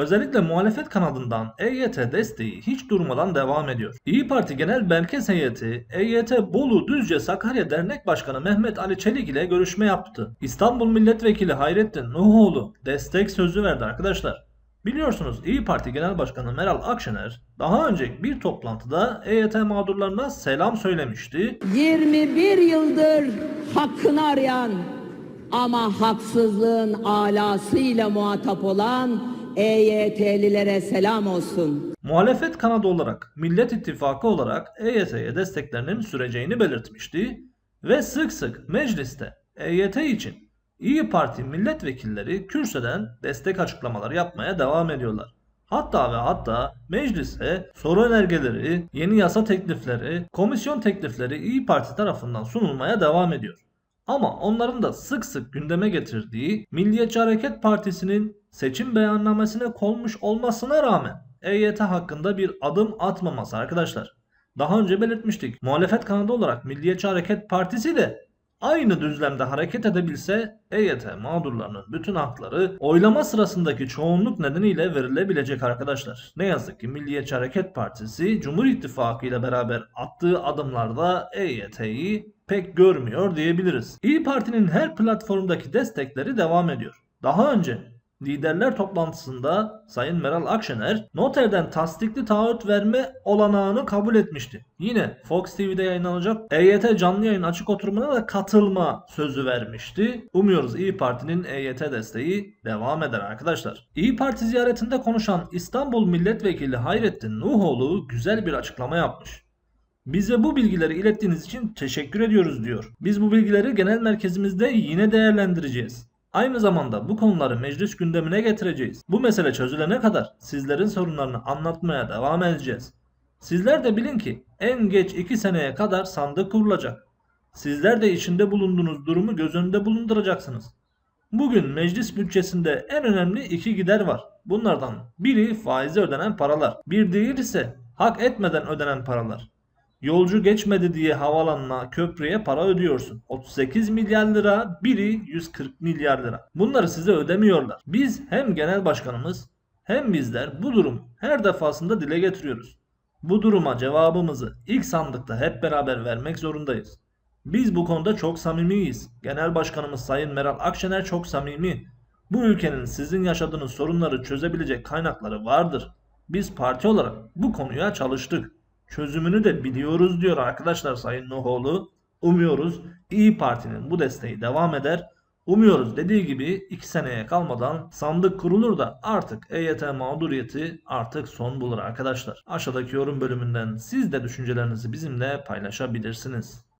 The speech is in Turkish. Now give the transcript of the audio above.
Özellikle muhalefet kanadından EYT desteği hiç durmadan devam ediyor. İyi Parti Genel Merkez Heyeti, EYT Bolu Düzce Sakarya Dernek Başkanı Mehmet Ali Çelik ile görüşme yaptı. İstanbul Milletvekili Hayrettin Nuhoğlu destek sözü verdi arkadaşlar. Biliyorsunuz İyi Parti Genel Başkanı Meral Akşener daha önce bir toplantıda EYT mağdurlarına selam söylemişti 21 yıldır hakkını arayan ama haksızlığın alasıyla muhatap olan EYT'lilere selam olsun. Muhalefet kanadı olarak, Millet İttifakı olarak EYT'ye desteklerinin süreceğini belirtmişti ve sık sık mecliste EYT için İyi Parti milletvekilleri kürsüden destek açıklamaları yapmaya devam ediyorlar. Hatta ve hatta meclise soru önergeleri, yeni yasa teklifleri, komisyon teklifleri İyi Parti tarafından sunulmaya devam ediyor. Ama onların da sık sık gündeme getirdiği Milliyetçi Hareket Partisi'nin seçim beyannamesine konmuş olmasına rağmen EYT hakkında bir adım atmaması arkadaşlar. Daha önce belirtmiştik. Muhalefet kanadı olarak Milliyetçi Hareket Partisi de aynı düzlemde hareket edebilse EYT mağdurlarının bütün hakları oylama sırasındaki çoğunluk nedeniyle verilebilecek arkadaşlar. Ne yazık ki Milliyetçi Hareket Partisi Cumhur İttifakı ile beraber attığı adımlarda EYT'yi pek görmüyor diyebiliriz. İyi Parti'nin her platformdaki destekleri devam ediyor. Daha önce liderler toplantısında Sayın Meral Akşener noterden tasdikli taahhüt verme olanağını kabul etmişti. Yine Fox TV'de yayınlanacak EYT canlı yayın açık oturumuna da katılma sözü vermişti. Umuyoruz İyi Parti'nin EYT desteği devam eder arkadaşlar. İyi Parti ziyaretinde konuşan İstanbul Milletvekili Hayrettin Nuhoğlu güzel bir açıklama yapmış. Bize bu bilgileri ilettiğiniz için teşekkür ediyoruz diyor. Biz bu bilgileri genel merkezimizde yine değerlendireceğiz. Aynı zamanda bu konuları meclis gündemine getireceğiz. Bu mesele çözülene kadar sizlerin sorunlarını anlatmaya devam edeceğiz. Sizler de bilin ki en geç 2 seneye kadar sandık kurulacak. Sizler de içinde bulunduğunuz durumu göz önünde bulunduracaksınız. Bugün meclis bütçesinde en önemli iki gider var. Bunlardan biri faize ödenen paralar. Bir diğer ise hak etmeden ödenen paralar. Yolcu geçmedi diye havalanına, köprüye para ödüyorsun. 38 milyar lira, biri 140 milyar lira. Bunları size ödemiyorlar. Biz hem genel başkanımız hem bizler bu durum her defasında dile getiriyoruz. Bu duruma cevabımızı ilk sandıkta hep beraber vermek zorundayız. Biz bu konuda çok samimiyiz. Genel Başkanımız Sayın Meral Akşener çok samimi. Bu ülkenin sizin yaşadığınız sorunları çözebilecek kaynakları vardır. Biz parti olarak bu konuya çalıştık. Çözümünü de biliyoruz diyor arkadaşlar Sayın Nuhoğlu. Umuyoruz İyi Parti'nin bu desteği devam eder. Umuyoruz dediği gibi 2 seneye kalmadan sandık kurulur da artık EYT mağduriyeti artık son bulur arkadaşlar. Aşağıdaki yorum bölümünden siz de düşüncelerinizi bizimle paylaşabilirsiniz.